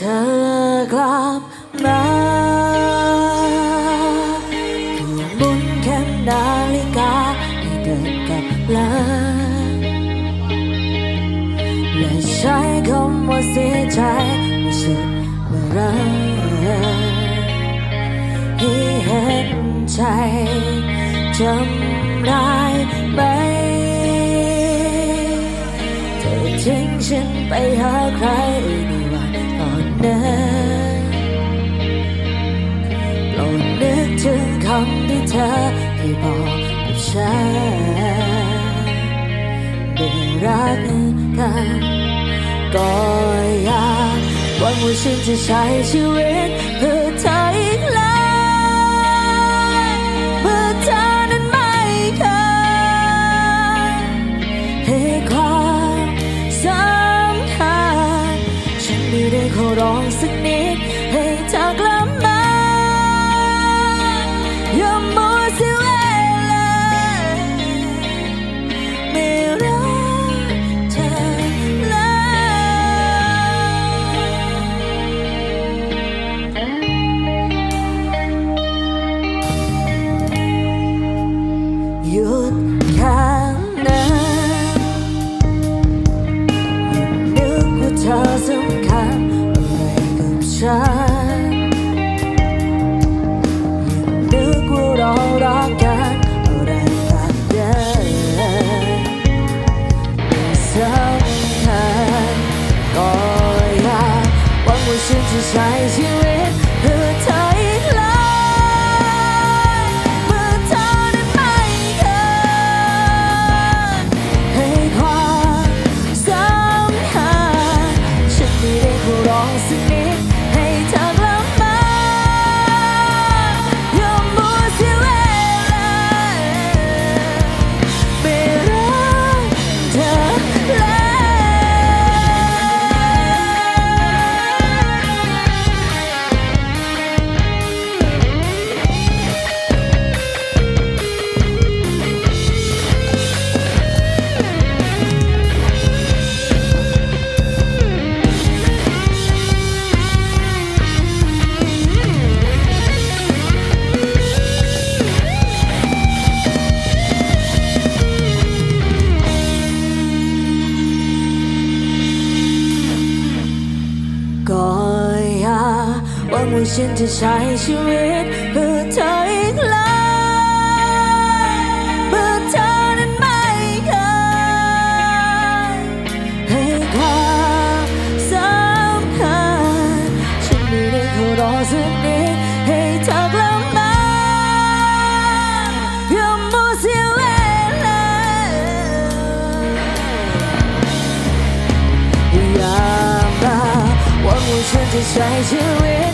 ธอกลับมาถูกหมุนเข็มนาฬิกาให้เดินกลับลังและใช้คำว่าเสียใจไม่สุดเมื่อไหรให้เห็นใจจำได้ไหมเธอทิ้งฉันไปหาใคร เธอเคยบอกกับฉันได้รักกันก็อยากวังว่าฉันจะใช้ชีวิตเพื่อเธออีกแล้วเมื่อเธอนั้นไม่เคยให้ความสำคัญฉันไม่ได้ขอร้องสักนิดให้เธอกลับ ก็อยากหวังว่าฉันจะใช้ชีวิตเพื่อเธออีกแล้ว อย่า